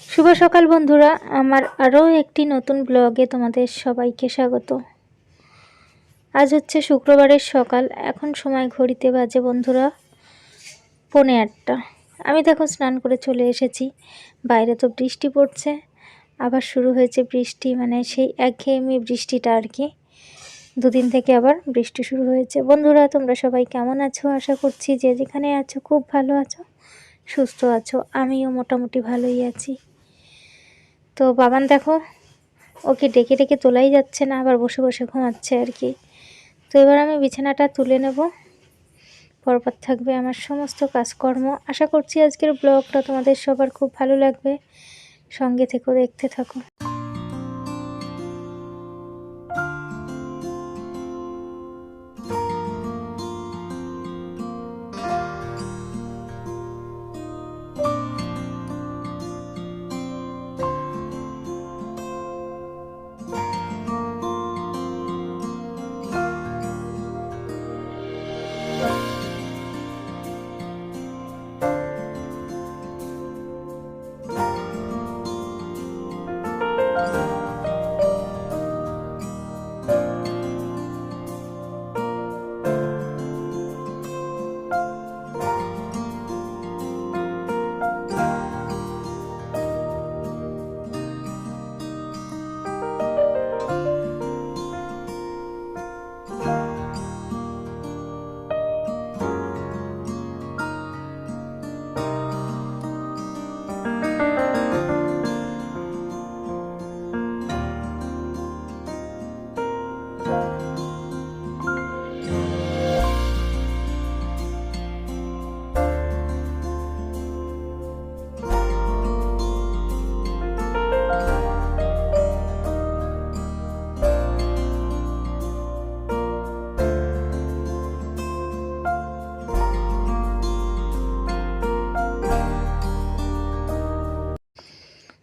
শুভ সকাল বন্ধুরা, আমার আরও একটি নতুন ব্লগে তোমাদের সবাইকে স্বাগত। আজ হচ্ছে শুক্রবারের সকাল, এখন সময় ঘড়িতে বাজে বন্ধুরা পৌনে আটটা। আমি দেখো স্নান করে চলে এসেছি, বাইরে তো বৃষ্টি পড়ছে, আবার শুরু হয়েছে বৃষ্টি মানে সেই একঘেয়েমি বৃষ্টিটা আর কি। দুদিন থেকে আবার বৃষ্টি শুরু হয়েছে। বন্ধুরা, তোমরা সবাই কেমন আছো? আশা করছি যে যেখানে আছো খুব ভালো আছো। সুস্থ আছো? আমিও মোটামুটি ভালোই আছি। তো বাবান দেখো, ওকে ডেকে ডেকে তোলাই যাচ্ছে না, আবার বসে বসে ঘুমাচ্ছে আর কি। তো এবার আমি বিছানাটা তুলে নেব। পরপর থাকবে আমার সমস্ত কাজকর্ম। আশা করছি আজকের ব্লগটা তোমাদের সবার খুব ভালো লাগবে। সঙ্গে থেকেও দেখতে থাকো।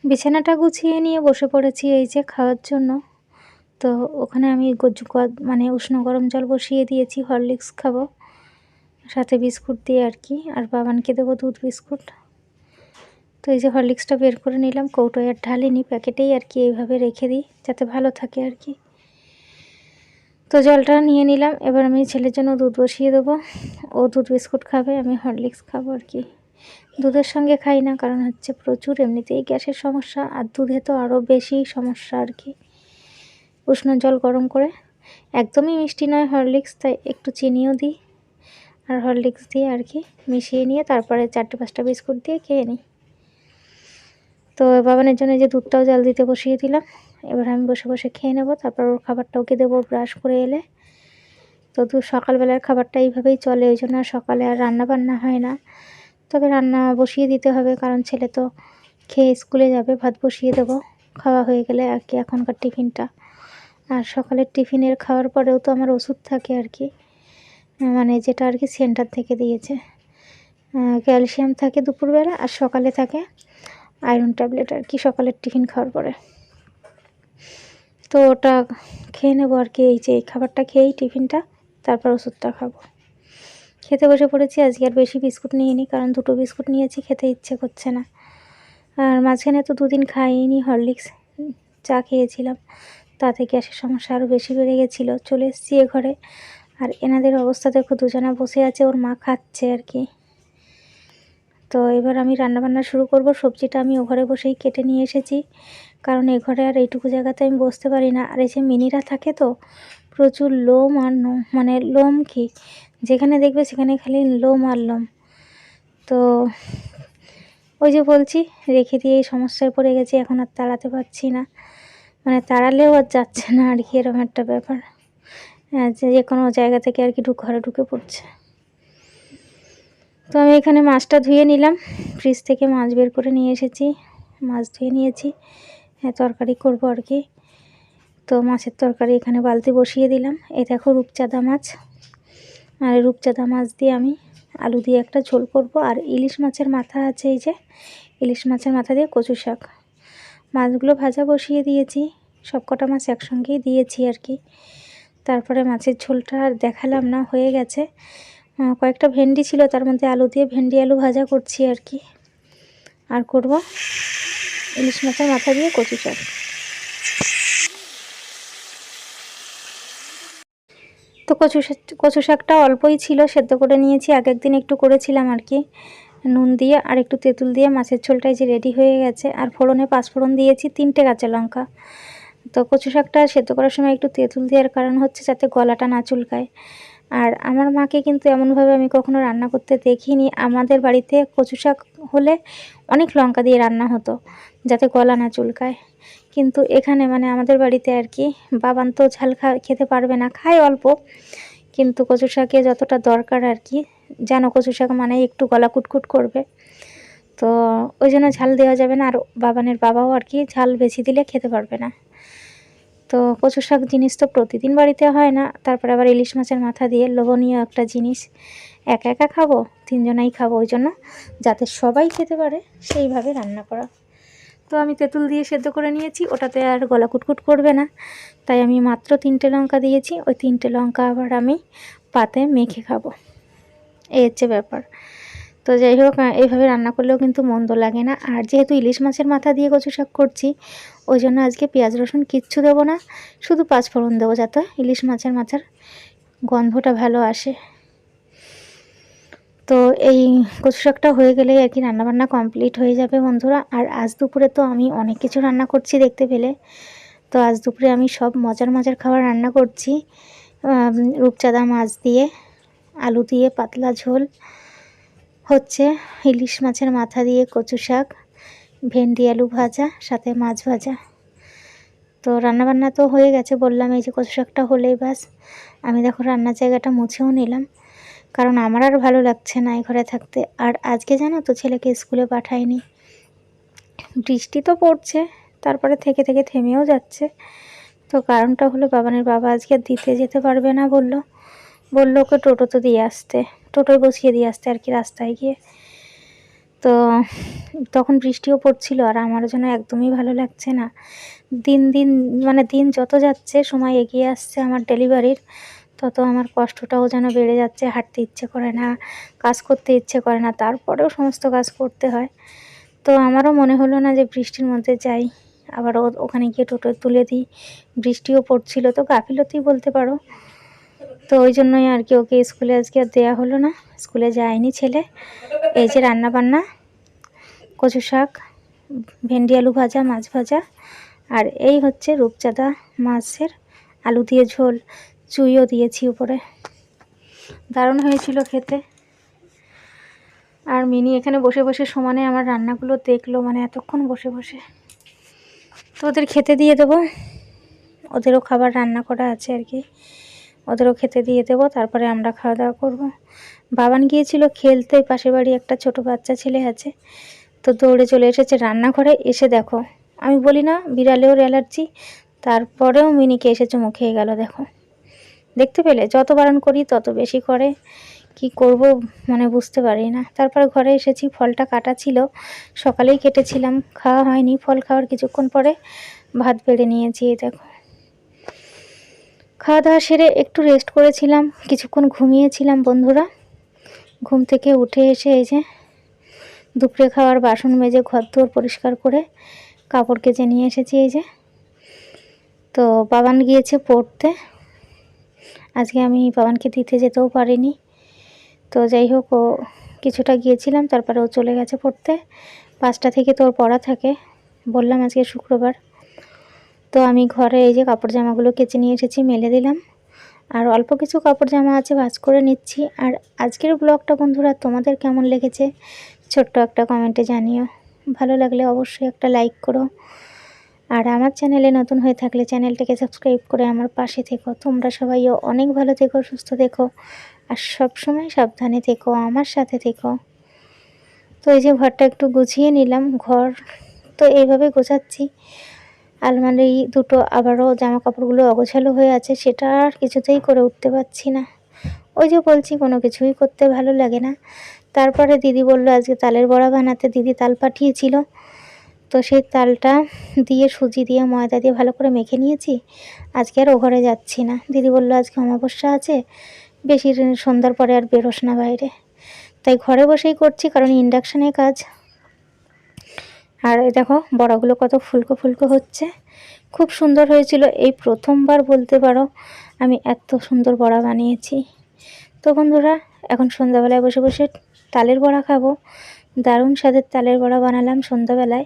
বিছানাটা গুছিয়ে নিয়ে বসে পড়েছি এই যে খাওয়ার জন্য। তো ওখানে আমি মানে উষ্ণ গরম জল বসিয়ে দিয়েছি, হরলিক্স খাব, সাথে বিস্কুট দিয়ে আর কি, আর বাবানকে দেবো দুধ বিস্কুট। তো এই যে হরলিক্সটা বের করে নিলাম, কৌটোয় আর ঢালিনি, প্যাকেটেই আর কি এইভাবে রেখে দিই, যাতে ভালো থাকে আর কি। তো জলটা নিয়ে নিলাম, এবার আমি ছেলের জন্য দুধ বসিয়ে দেবো। ও দুধ বিস্কুট খাবে, আমি হরলিক্স খাব আর কি। দুধের সঙ্গে খাই না, কারণ হচ্ছে প্রচুর এমনিতেই গ্যাসের সমস্যা, আর দুধে তো আরও বেশি সমস্যা আর কি। উষ্ণ জল গরম করে। একদমই মিষ্টি নয় হরলিক্স, তাই একটু চিনিও দিই। আর হরলিক্স দিয়ে আর কি মিশিয়ে নিয়ে তারপরে চারটে পাঁচটা বিস্কুট দিয়ে খেয়ে নিই। তো বাবানের জন্য যে দুধটাও জাল দিতে বসিয়ে দিলাম, এবার আমি বসে বসে খেয়ে নেব, তারপর ওর খাবারটা ওকে দেবো ব্রাশ করে এলে। তো দু সকালবেলার খাবারটা এইভাবেই চলে, ওই জন্য সকালে আর রান্না বান্না হয় না। তবে রান্না বসিয়ে দিতে হবে, কারণ ছেলে তো খেয়ে স্কুলে যাবে, ভাত বসিয়ে দেবো। খাওয়া হয়ে গেলে আর কি এখনকার টিফিনটা। আর সকালের টিফিনের খাওয়ার পরেও তো আমার ওষুধ থাকে আর কি। মানে যেটা আর কি সেন্টার থেকে দিয়েছে। ক্যালসিয়াম থাকে দুপুরবেলা আর সকালে থাকে আয়রন ট্যাবলেট আর কি সকালের টিফিন খাওয়ার পরে। তো ওটা খেয়ে নেব আর কি, এই যে এই খাবারটা খেয়েই টিফিনটা, তারপর ওষুধটা খাব। খেতে বসে পড়েছি, আজকে আর বেশি বিস্কুট নিয়ে নিই কারণ দুটো বিস্কুট নিয়েছি, খেতে ইচ্ছে করছে না। আর মাঝখানে তো দুদিন খাইনি হরলিক্স, চা খেয়েছিলাম তাতে গ্যাসের সমস্যা আরও বেশি বেড়ে গেছিল, চলে এসেছি এ ঘরে। আর এনাদের অবস্থা দেখো, দুজনা বসে আছে, ওর মা খাচ্ছে আর কি। তো এবার আমি রান্নাবান্না শুরু করব, সবজিটা আমি ও ঘরে বসেই কেটে নিয়ে এসেছি, কারণ এ ঘরে আর এইটুকু জায়গাতে আমি বসতে পারি না। আর এই যে মিনিরা থাকে তো প্রচুর লোম আর মানে লোম কি? যেখানে দেখবে সেখানে খালি লোম আর লোম। তো ওই যে বলছি, রেখে দিয়ে এই সমস্যায় পড়ে গেছি, এখন আর তাড়াতে পারছি না। মানে তাড়ালেও আর যাচ্ছে না আর কি, এরকম একটা ব্যাপার। যে কোনো জায়গা থেকে আর কি ঢুক, ঘরে ঢুকে পড়ছে। তো আমি এখানে মাছটা ধুয়ে নিলাম। ফ্রিজ থেকে মাছ বের করে নিয়ে এসেছি, মাছ ধুয়ে নিয়েছি। হ্যাঁ তরকারি করব আর কি। তো মাছের তরকারি এখানে বালতি বসিয়ে দিলাম। এই দেখো রূপচাঁদা মাছ। আর রূপচাঁদা মাছ দিয়ে আমি আলু দিয়ে একটা ঝোল করব। আর ইলিশ মাছের মাথা আছে এই যে, ইলিশ মাছের মাথা দিয়ে কচু শাক। মাছগুলো ভাজা বসিয়ে দিয়েছি। সব কটা মাছ একসঙ্গেই দিয়েছি আর কি। তারপরে মাছের ঝোলটা আর দেখালাম না, হয়ে গেছে। কয়েকটা ভেন্ডি ছিল, তার মধ্যে আলু দিয়ে ভেন্ডি আলু ভাজা করছি আর কি। আর করব ইলিশ মাছের মাথা দিয়ে কচু শাক। তো কচু কচু শাকটা অল্পই ছিল, সেদ্ধ করে নিয়েছি। আগের দিন একটু করেছিলাম আর কি। নুন দিয়ে আর একটু তেঁতুল দিয়ে মাছের ঝোলটাই যে রেডি হয়ে গেছে। আর ফোড়নে পাঁচফোড়ন দিয়েছি, তিনটে কাঁচা লঙ্কা। তো কচু শাকটা সেদ্ধ করার সময় একটু তেঁতুল দেওয়ার কারণ হচ্ছে যাতে গলাটা না চুলকায়। আর আমার মাকে কিন্তু এমনভাবে আমি কখনো রান্না করতে দেখিনি। আমাদের বাড়িতে কচু শাক হলে অনেক লঙ্কা দিয়ে রান্না হতো, যাতে গলা না চুলকায়। কিন্তু এখানে মানে আমাদের বাড়িতে আর কি, বাবান তো ঝাল খা খেতে পারবে না, খায় অল্প। কিন্তু কচু শাকে যতটা দরকার আর কি, যেন কচু শাক মানে একটু গলা কুটকুট করবে। তো ওই জন্য ঝাল দেওয়া যাবে না, আর বাবানের বাবাও আর কি ঝাল বেশি দিলে খেতে পারবে না। তো কচু শাক জিনিস তো প্রতিদিন বাড়িতে হয় না। তারপরে আবার ইলিশ মাছের মাথা দিয়ে লোভনীয় একটা জিনিস। একা একা খাব, তিনজনাই খাব ওই জন্য, যাতে সবাই খেতে পারে সেইভাবে রান্না করা। তো আমি তেঁতুল দিয়ে সেদ্ধ করে নিয়েছি, ওটাতে আর গলা কুটকুট করবে না। তাই আমি মাত্র তিনটে লঙ্কা দিয়েছি, ওই তিনটে লঙ্কা আবার আমি পাতে মেখে খাব। এই হচ্ছে ব্যাপার। তো যাই হোক এইভাবে রান্না করলেও কিন্তু মন্দ লাগে না। আর যেহেতু ইলিশ মাছের মাথা দিয়ে কচু শাক করছি, ওই জন্য আজকে পেঁয়াজ, রসুন কিচ্ছু দেবো না, শুধু পাঁচ ফোড়ন দেবো যাতে ইলিশ মাছের মাথার গন্ধটা ভালো আসে। তো এই কচু শাকটা হয়ে গেলেই আর কি রান্নাবান্না কমপ্লিট হয়ে যাবে বন্ধুরা। আর আজ দুপুরে তো আমি অনেক কিছু রান্না করছি দেখতে পেলে। তো আজ দুপুরে আমি সব মজার মজার খাবার রান্না করছি রূপচাঁদা মাছ দিয়ে, আলু দিয়ে, পাতলা ঝোল হচ্ছে ইলিশ মাছের মাথা দিয়ে কচু শাক, ভেন্ডি, আলু ভাজা, সাথে মাছ ভাজা। তো রান্নাবান্না তো হয়ে গেছে বললাম, এই যে কচু শাকটা হলেই বাস আমি দেখো রান্নার জায়গাটা মুছেও নিলাম, কারণ আমার আর ভালো লাগছে না এই ঘরে থাকতে। আর আজকে জানো তো ছেলেকে স্কুলে পাঠায়নি বৃষ্টি তো পড়ছে, তারপরে থেকে থেকে থেমেও যাচ্ছে। তো কারণটা হলো বাবানের বাবা আজকে দিতে যেতে পারবে না বলল। বলল ওকে টোটোতে দিয়ে আসতে। টোটোয় বসিয়ে দিয়ে আসতে আর কি রাস্তায় গিয়ে। তো তখন বৃষ্টিও পড়ছিল আর আমার জন্য একদমই ভালো লাগছে না। দিন দিন মানে দিন যত যাচ্ছে, সময় এগিয়ে আসছে আমার ডেলিভারির, তত আমার কষ্টটাও যেন বেড়ে যাচ্ছে, হাঁটতে ইচ্ছে করে না, কাজ করতে ইচ্ছে করে না, তারপরেও সমস্ত কাজ করতে হয়। তো আমারও মনে হলো না যে বৃষ্টির মধ্যে যাই, আবার ওখানে গিয়ে টোটো তুলে দিই। বৃষ্টিও পড়ছিল, তো গাফিলতি বলতে পারো। তো ওই জন্যই আর কি ওকে স্কুলে আজকে আর দেওয়া হলো না। স্কুলে যায়নি ছেলে। এই যে রান্না বান্না কচু শাক, ভেন্ডি, আলু ভাজা, মাছ ভাজা। আর এই হচ্ছে রূপচাঁদা মাছের আলু দিয়ে ঝোল। চুইও দিয়েছি উপরে। দারুণ হয়েছিল খেতে। আর মিনি এখানে বসে বসে সমানে আমার রান্নাগুলো দেখল মানে এতক্ষণ বসে বসে। তো ওদের খেতে দিয়ে দেবো। ওদেরও খাবার রান্না করা আছে আর কি। ওদেরও খেতে দিয়ে দেবো, তারপরে আমরা খাওয়া দাওয়া করব। বাবান গিয়েছিল খেলতে, পাশের বাড়ি একটা ছোট বাচ্চা ছেলে আছে, তো দৌড়ে চলে এসেছে রান্নাঘরে। এসে দেখো, আমি বলি না, বিড়ালেও অ্যালার্জি, তারপরেও মিনিকে এসেছে মুখে গেল, দেখো। দেখতে পেলে, যত বারণ করি তত বেশি করে, কি করব মানে বুঝতে পারি না। তারপরে ঘরে এসেছি, ফলটা কাটা ছিল, সকালেই কেটেছিলাম, খাওয়া হয়নি, ফল খাওয়ার কিছুক্ষণ পরে ভাত বেড়ে নিয়েছি দেখো। খাওয়া দাওয়া সেরে একটু রেস্ট করেছিলাম, কিছুক্ষণ ঘুমিয়েছিলাম বন্ধুরা। ঘুম থেকে উঠে এসে এই যে দুপুরে খাওয়ার বাসন মেজে ঘর দুয়ার পরিষ্কার করে কাপড় কেচে নিয়ে এসেছি এই যে। তো বাবান গিয়েছে পড়তে, আজকে আমি বাবানকে দিতে যেতেও পারিনি। তো যাই হোক, ও কিছুটা গিয়েছিলাম, তারপরে ও চলে গেছে পড়তে। পাঁচটা থেকে তোর পড়া থাকে। বললাম আজকে শুক্রবার। তো আমি ঘরে এই যে কাপড় জামাগুলো কেচে নিয়ে এসেছি, মেলে দিলাম। আর অল্প কিছু কাপড় জামা আছে, ভাজ করে নিচ্ছি। আর আজকের ব্লগটা বন্ধুরা, তোমাদের কেমন লেগেছে? ছোট্ট একটা কমেন্টে জানিও। ভালো লাগলে অবশ্যই একটা লাইক করো। আর আমার চ্যানেলে নতুন হয়ে থাকলে চ্যানেলটাকে সাবস্ক্রাইব করে আমার পাশে থেকো। তোমরা সবাইও অনেক ভালো থেকো, সুস্থ থেকো। আর সবসময় সাবধানে থেকো, আমার সাথে থেকো। তো এই যে ঘরটা একটু গুছিয়ে নিলাম, ঘর তো এইভাবে গোছাচ্ছি। আলমারি দুটো আবারও জামা কাপড়গুলো অগোছালো হয়ে আছে, সেটা আর কিছুতেই করে উঠতে পারছি না। ওই যে বলছি, কোনো কিছুই করতে ভালো লাগে না। তারপরে দিদি বলল, আজকে তালের বড়া বানাতে দিদি তাল পাঠিয়েছিল। তো সেই তালটা দিয়ে সুজি দিয়ে ময়দা দিয়ে ভালো করে মেখে নিয়েছি। আজকে আর ও ঘরে যাচ্ছি না। দিদি বলল, আজকে অমাবস্যা আছে, বেশি সন্ধ্যার পরে আর বেরোস না বাইরে। তাই ঘরে বসেই করছি, কারণ ইন্ডাকশানে কাজ। আর দেখো, বড়াগুলো কত ফুলকো ফুলকো হচ্ছে। খুব সুন্দর হয়েছিল। এই প্রথমবার বলতে পারো, আমি এত সুন্দর বড়া বানিয়েছি। তো বন্ধুরা, এখন সন্ধ্যাবেলায় বসে বসে তালের বড়া খাব। দারুণ স্বাদের তালের বড়া বানালাম সন্ধ্যাবেলায়।